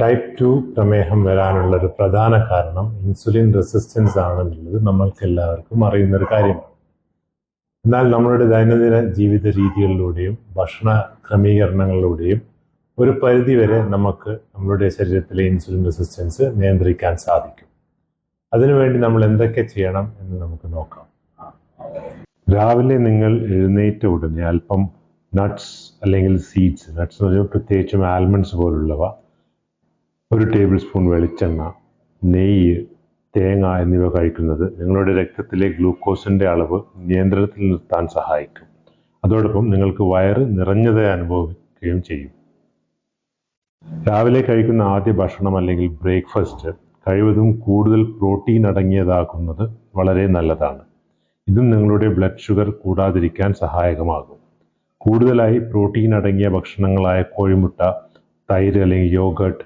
Type two പ്രമേഹം വരാനുള്ള ഒരു പ്രധാന കാരണം ഇൻസുലിൻ റെസിസ്റ്റൻസ് ആണെന്നുള്ളത് നമ്മൾക്ക് എല്ലാവർക്കും അറിയുന്ന ഒരു കാര്യമാണ്. എന്നാൽ നമ്മളുടെ ദൈനംദിന ജീവിത രീതികളിലൂടെയും ഭക്ഷണ ക്രമീകരണങ്ങളിലൂടെയും ഒരു പരിധിവരെ നമുക്ക് നമ്മളുടെ ശരീരത്തിലെ ഇൻസുലിൻ റെസിസ്റ്റൻസ് നിയന്ത്രിക്കാൻ സാധിക്കും. അതിനുവേണ്ടി നമ്മൾ എന്തൊക്കെ ചെയ്യണം എന്ന് നമുക്ക് നോക്കാം. രാവിലെ നിങ്ങൾ എഴുന്നേറ്റ ഉടനെ അല്പം നട്ട്സ് അല്ലെങ്കിൽ സീഡ്സ് നട്ട്സ് എന്ന് പറഞ്ഞാൽ പ്രത്യേകിച്ചും ആൽമണ്ട്സ് പോലുള്ളവ ഒരു ടേബിൾ സ്പൂൺ വെളിച്ചെണ്ണ നെയ്യ് തേങ്ങ എന്നിവ കഴിക്കുന്നത് നിങ്ങളുടെ രക്തത്തിലെ ഗ്ലൂക്കോസിന്റെ അളവ് നിയന്ത്രണത്തിൽ നിർത്താൻ സഹായിക്കും. അതോടൊപ്പം നിങ്ങൾക്ക് വയറ് നിറഞ്ഞതായി അനുഭവിക്കുകയും ചെയ്യും. രാവിലെ കഴിക്കുന്ന ആദ്യ ഭക്ഷണം അല്ലെങ്കിൽ ബ്രേക്ക്ഫാസ്റ്റ് കഴിവതും കൂടുതൽ പ്രോട്ടീൻ അടങ്ങിയതാക്കുന്നത് വളരെ നല്ലതാണ്. ഇതും നിങ്ങളുടെ ബ്ലഡ് ഷുഗർ കൂടാതിരിക്കാൻ സഹായകമാകും. കൂടുതലായി പ്രോട്ടീൻ അടങ്ങിയ ഭക്ഷണങ്ങളായ കോഴിമുട്ട തൈര് അല്ലെങ്കിൽ യോഗട്ട്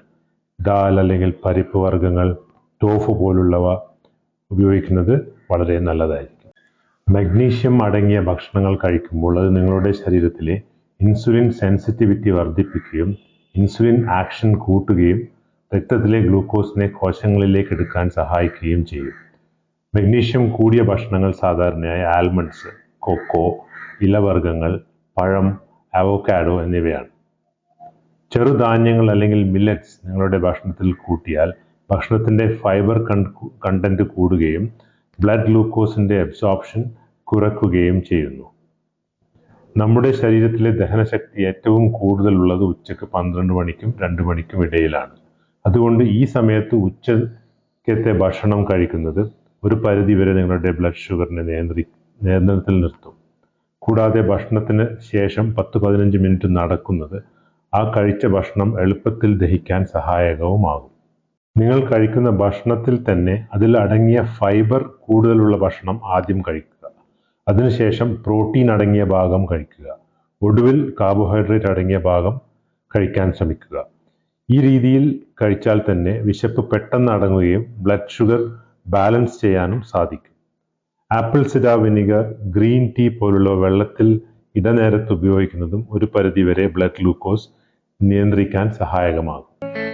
ദാൽ അല്ലെങ്കിൽ പരിപ്പ് വർഗങ്ങൾ ടോഫു പോലുള്ളവ ഉപയോഗിക്കുന്നത് വളരെ നല്ലതായിരിക്കും. മഗ്നീഷ്യം അടങ്ങിയ ഭക്ഷണങ്ങൾ കഴിക്കുമ്പോൾ അത് നിങ്ങളുടെ ശരീരത്തിലെ ഇൻസുലിൻ സെൻസിറ്റിവിറ്റി വർദ്ധിപ്പിക്കുകയും ഇൻസുലിൻ ആക്ഷൻ കൂട്ടുകയും രക്തത്തിലെ ഗ്ലൂക്കോസിനെ കോശങ്ങളിലേക്ക് എടുക്കാൻ സഹായിക്കുകയും ചെയ്യും. മഗ്നീഷ്യം കൂടിയ ഭക്ഷണങ്ങൾ സാധാരണയായി ആൽമണ്ട്സ് കൊക്കോ ഇലവർഗങ്ങൾ പഴം അവോക്കാഡോ എന്നിവയാണ്. ചെറുധാന്യങ്ങൾ അല്ലെങ്കിൽ മില്ലറ്റ്സ് നിങ്ങളുടെ ഭക്ഷണത്തിൽ കൂട്ടിയാൽ ഭക്ഷണത്തിന്റെ ഫൈബർ കണ്ടന്റ് കൂടുകയും ബ്ലഡ് ഗ്ലൂക്കോസിന്റെ അബ്സോർപ്ഷൻ കുറയ്ക്കുകയും ചെയ്യുന്നു. നമ്മുടെ ശരീരത്തിലെ ദഹനശക്തി ഏറ്റവും കൂടുതലുള്ളത് ഉച്ചയ്ക്ക് പന്ത്രണ്ട് മണിക്കും രണ്ട് മണിക്കും ഇടയിലാണ്. അതുകൊണ്ട് ഈ സമയത്ത് ഉച്ചക്കത്തെ ഭക്ഷണം കഴിക്കുന്നത് ഒരു പരിധി വരെ നിങ്ങളുടെ ബ്ലഡ് ഷുഗറിനെ നിയന്ത്രി നിയന്ത്രണത്തിൽ നിർത്തും. കൂടാതെ ഭക്ഷണത്തിന് ശേഷം പത്ത് പതിനഞ്ച് മിനിറ്റ് നടക്കുന്നത് ആ കഴിച്ച ഭക്ഷണം എളുപ്പത്തിൽ ദഹിക്കാൻ സഹായകവുമാകും. നിങ്ങൾ കഴിക്കുന്ന ഭക്ഷണത്തിൽ തന്നെ അതിൽ അടങ്ങിയ ഫൈബർ കൂടുതലുള്ള ഭക്ഷണം ആദ്യം കഴിക്കുക. അതിനുശേഷം പ്രോട്ടീൻ അടങ്ങിയ ഭാഗം കഴിക്കുക. ഒടുവിൽ കാർബോഹൈഡ്രേറ്റ് അടങ്ങിയ ഭാഗം കഴിക്കാൻ ശ്രമിക്കുക. ഈ രീതിയിൽ കഴിച്ചാൽ തന്നെ വിശപ്പ് പെട്ടെന്ന് അടങ്ങുകയും ബ്ലഡ് ഷുഗർ ബാലൻസ് ചെയ്യാനും സാധിക്കും. Apple cider vinegar green tea പോലുള്ള വെള്ളത്തിൽ ഇടനേരത്ത് ഉപയോഗിക്കുന്നതും ഒരു പരിധിവരെ ബ്ലഡ് ഗ്ലൂക്കോസ് നിയന്ത്രിക്കാൻ സഹായകമാകും.